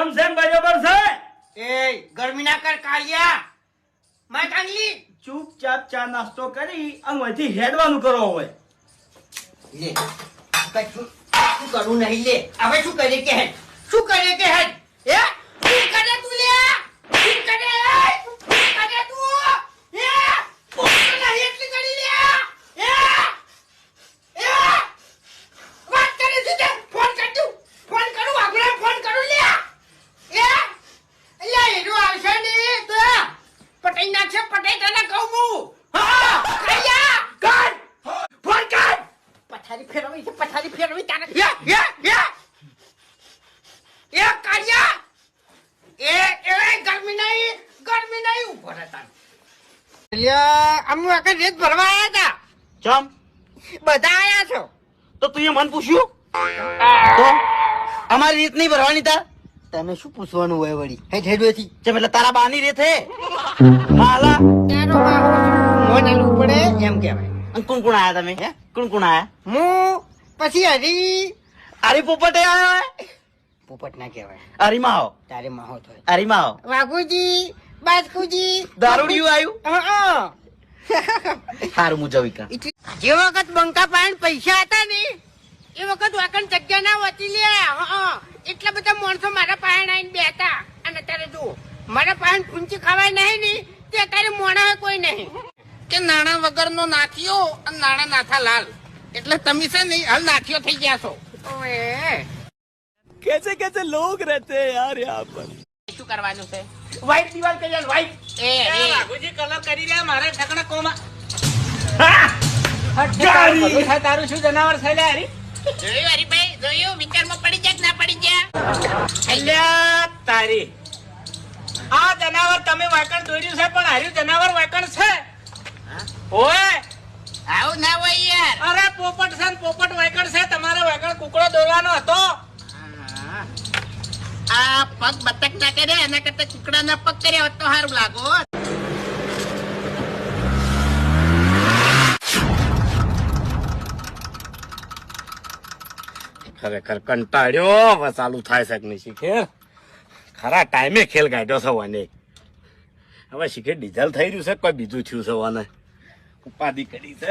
જમ જેમ બરોબર છે? એ ગરમી ના કર કાળિયા. કાંગલી ચૂપચાપ ચા નાસ્તો કરી અહીંથી હેડવાનું કરો હવે. લે કશું શું કરું નહીં લે. હવે શું કરે કે હેડ? શું કરે કે હેડ? એ શું કરે તું લે. શું કરે? શું કરે તું હે પોતો નહીં એટલી કરી લે હે હે વાત કરે છે તે ફોન કર તું ફોન કરું આપણે ફોન કરું લે હે અલ્યા એનો આવશે ને તો પટાઈ નાખશે તને કહું હું. હા કયા કર ફોન કર પથારી ફેરવી છે પથારી ફેરવી તારે. યા યા યા એ કાળિયા એ એ ગરમી નહીં ગરમી નહીં. ઊભો રહે તાર. અલ્યા અમુ આખા રેત ભરવા આયા હતા ચમ? બધા આયા છો. તો તું એ મન પૂછ્યું? તો? અમારી રીત નહીં ભરવાની તાર? તને શું પૂછવાનું હોય વળી? હે ઠેડવેથી ચમ એટલે તારા બાની રે થે. હાલા. તારો બાવો મોન આલવું એમ કહેવાય. અને કોણ કોણ આયા તમે? હે? કોણ કોણ આયા? હું પછી હરી. આરી પોપટે આયા? પોપટ ના કહેવાય. આરીમાં માહો તારે માહો થાય. આરીમાં માહો વાઘુજી બાજકુજી. દારૂડિયું આવ્યું હા સારું જવી કાં જે વખત બંકા પાણી પૈસા હતા ને એ વખત વાકણ જગ્યા ના હોતી લે. એટલા બધા માણસો મારા પાસે આવીને બેઠા. અને અત્યારે જુઓ મારા પાસે ઊંચી ખવાય નહીં ને તે અત્યારે મોણા હોય કોઈ નહીં. કે નાણા વગરનો નાથિયો અને નાણા નાથા લાલ. એટલે તમે છે નહીં હાલ નાથિયો થઈ ગયા છો. કેસે કેસે લોગ રહેતે યાર યહાં પર? શું કરવાનું છે? વાઈટ દિવાલ કરી યાર વ્હાઈટ એ બાબુજી કલર કરી રહ્યા મારા ઢકણા કોમાં હા! તારું શું જનાવર થયેલા હરી? જોયું હરીભાઈ? જોયું? વિચારમાં પડી જાય ના પડી જાય અલ્યા તારી. આ જનાવર તમે વાકણ દોર્યું છે પણ હાર્યું જનાવર વાકણ છે. ઓએ આવું ના હોય યાર. અરે પોપટ છે પોપટ વાકણ છે. તમારે વાકણ કુકડો દોરવાનો હતો. આ પગ બતક ના કર્યા એના કરતા કુકડા ના પગ કર્યા હોત તો સારું લાગો ખરેખર કંટાળ્યો હવે ચાલુ થાય છે નહીં શીખે? ખરા ટાઈમે ખેલ કાઢ્યો છે વાને. હવે શીખે ડીઝલ થઈ રહ્યું છે કોઈ બીજું થયું છે વાને? ઉપાધિ કરી છે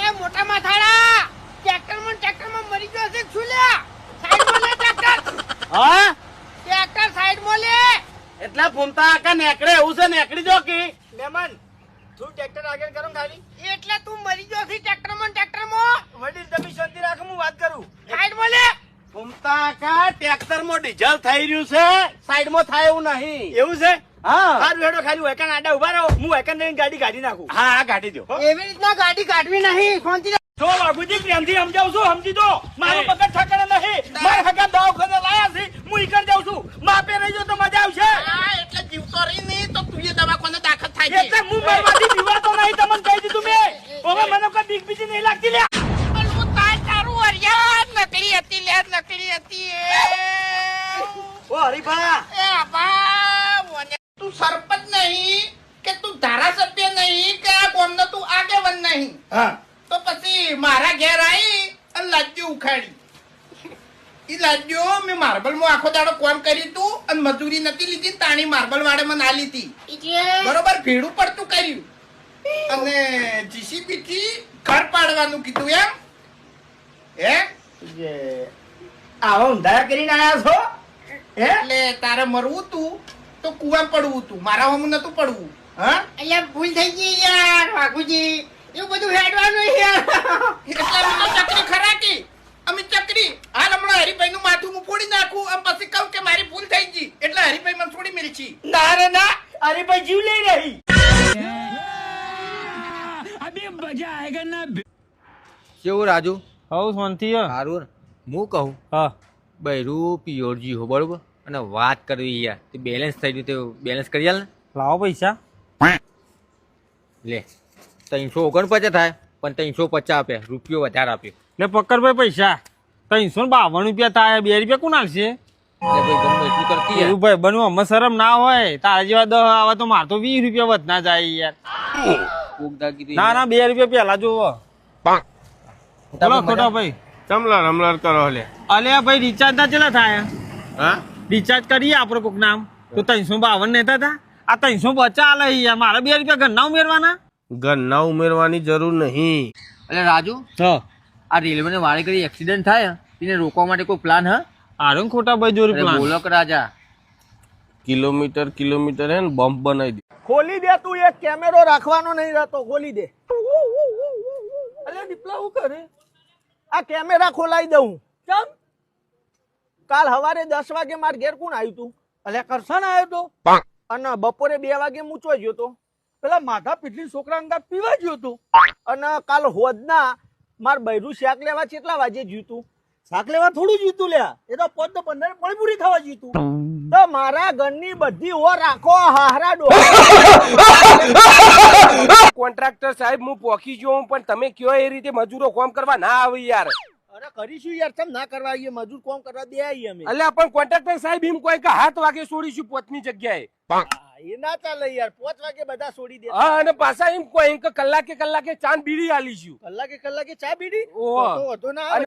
એ મોટા માથાડા ટ્રેક્ટરમાં ટ્રેક્ટરમાં મરી ગયો છે શું લ્યા સાઈડમાં લે ટ્રેક્ટર હા ટ્રેક્ટર સાઈડમાં લે એટલા ફૂમતા આકા નેકડે એવું છે નેકડી જો કી. મેમન તું ટ્રેક્ટર આગળ કરો ખાલી. એટલે તું મરી ગયો છે ટ્રેક્ટરમાં ટ્રેક્ટરમાં વડીલ તમે શાંતિ રાખો હું વાત કરું. સાઈડ બોલે ફૂમતા આકા ટ્રેક્ટરમાં ડીઝલ થઈ રહ્યું છે. સાઈડમાં થાય એવું નહીં. એવું છે? હા. સારું હેડો ખાલી વેકન આડા ઊભા રહો. હું વેકન લઈને ગાડી કાઢી નાખું. હા હા કાઢી દો એવી રીતના ગાડી કાઢવી નહીં. શાંતિ જો બાબુજી પ્રેમથી સમજાવું છું સમજી દો. મારો પગડ ઠકાણે નહીં. મારે હગા દવાખાને લાયા છે હું ઈકર જાઉં છું માપે રહી જાઉં તો મજા આવશે હા એટલે જીવતો રહી નહીં તો તું એ થાય એટલે છે હું મરવાથી પીવાતો નહીં તમને કહી દીધું મેં. હવે મને કોઈ બીક બીજી નહીં લાગતી લે પણ હું તાર તારું હરિયાત નકરી હતી લે નકરી હતી એ. ઓ હરીફા એ બા મને તું સરપંચ નહીં કે તું ધારાસભ્ય નહીં કે આ ગામનો તું આગેવાન નહીં? હા. તો પછી મારા ઘેર આવી અને લાડ્યો ઉખાડી. ઈ લાડ્યો મેં માર્બલમાં આખો દાડો કોમ કર્યું તું અને મજૂરી નથી લીધી તાણી માર્બલ વાળે મને ના લીધી બરોબર ભેડું પડતું કર્યું. અને જીસીબી થી ઘર પાડવાનું કીધું એમ. હે? આવો ઊંધાયા કરીને આયા છો? હે? એટલે તારે મરવું તું તો કુવા પડવું તું. મારા હમ નતું પડવું. હા? એટલે ભૂલ થઈ ગઈ યાર વાઘુજી. એવું બધું હેડવાનું યાર. એટલે મને ચક્ર અમે ચકરી હાલ હમણાં હરિભાઈ નું માથું હું ફોડી નાખું આમ પછી કહું કે મારી ભૂલ થઈ ગઈ એટલે હરિભાઈ મને છોડી મેલી છી ના રે ના અરે ભાઈ જીવ લઈ રહી. કેવું રાજુ? હવ શાંતિ હે? ને. હું કહું? હા. બૈરું પિયોરજી હો બરોબર? અને વાત કરવી યાર. તે બેલેન્સ થઈ ગયું તે બેલેન્સ કરી આલ ને. લાવો પૈસા. લે ત્રણસો ઓગણપચાસ થાય પણ ત્રણસો પચાસ આપ્યા રૂપિયો વધારે આપ્યો. લે પકડભાઈ પૈસા. ત્રણસો ને બાવન રૂપિયા થાય બે રૂપિયા કોણ આવશે ભાઈ બનવા શરમ ના હોય. તારા જેવા દહ આવે તો માર તો વીસ રૂપિયા વધના જાય યાર. ના ના બે રૂપિયા પેલા જોવો. બોલો ખોટો ભાઈ. ચમલા રમલાર કરો લે અલે ભાઈ રિચાર્જ ના ચેલા થાય? હા? રિચાર્જ કરીએ આપડે કોક નામ? તો ત્રણસો બાવન નેતા હતા. આ ત્રણસો બચા આલે યાર. મારે બે રૂપિયા ઘરના ઉમેરવાના? ઘરના ઉમેરવાની જરૂર નહીં. એટલે રાજુ હા. આ રેલવે ને વાળે કરી એક્સિડન્ટ થાય એને રોકવા માટે કોઈ પ્લાન હા? આરે ખોટા ભાઈ જોડે પ્લાન બોલો રાજા. કિલોમીટર કિલોમીટર હે ને બમ્પ બનાવી દે. ખોલી દે તું એક કેમેરો રાખવાનો નહીં રહેતો ખોલી દે. અલે દીપલા હું કરે? આ કેમેરા ખોલાઈ દઉં. કેમ કાલ હવારે દસ વાગે માર ઘેર કોણ આવ્યું તું? અલે કરશન આવ્યો તો? અને બપોરે બે વાગે મૂચવા ગયો તો? પેલા માધા પીટલી છોકરા અંગા પીવા ગયો તો? અને કાલ હોદના માર બૈરું શાક લેવા કેટલા વાગે જ્યું તું. શાક લેવા થોડું જીતું લ્યા. એ તો પોત પંદર મણપુરી ખાવા જીતું. તો મારા ઘરની બધી ઓ રાખો હારા ડો કોન્ટ્રાક્ટર સાહેબ હું પોખી ગયો હું પણ તમે કયો એ રીતે મજૂરો કોમ કરવા ના આવી યાર? અરે કરીશું યાર ચમ ના કરવા આવીએ? મજૂર કોમ કરવા દે આવીએ અમે. અલ્યા પણ કોન્ટ્રાક્ટર સાહેબ એમ કોઈ કે હાથ વાગે છોડીશું પોતની જગ્યાએ. એ ના ચાલે યાર પોચ વાગે બધા છોડી દે. હા અને પાછા એમ કોઈ કે કલાકે કલાકે ચાંદ બીડી આલીશું કલાકે કલાકે ચા પીડી ઓહો. તો ના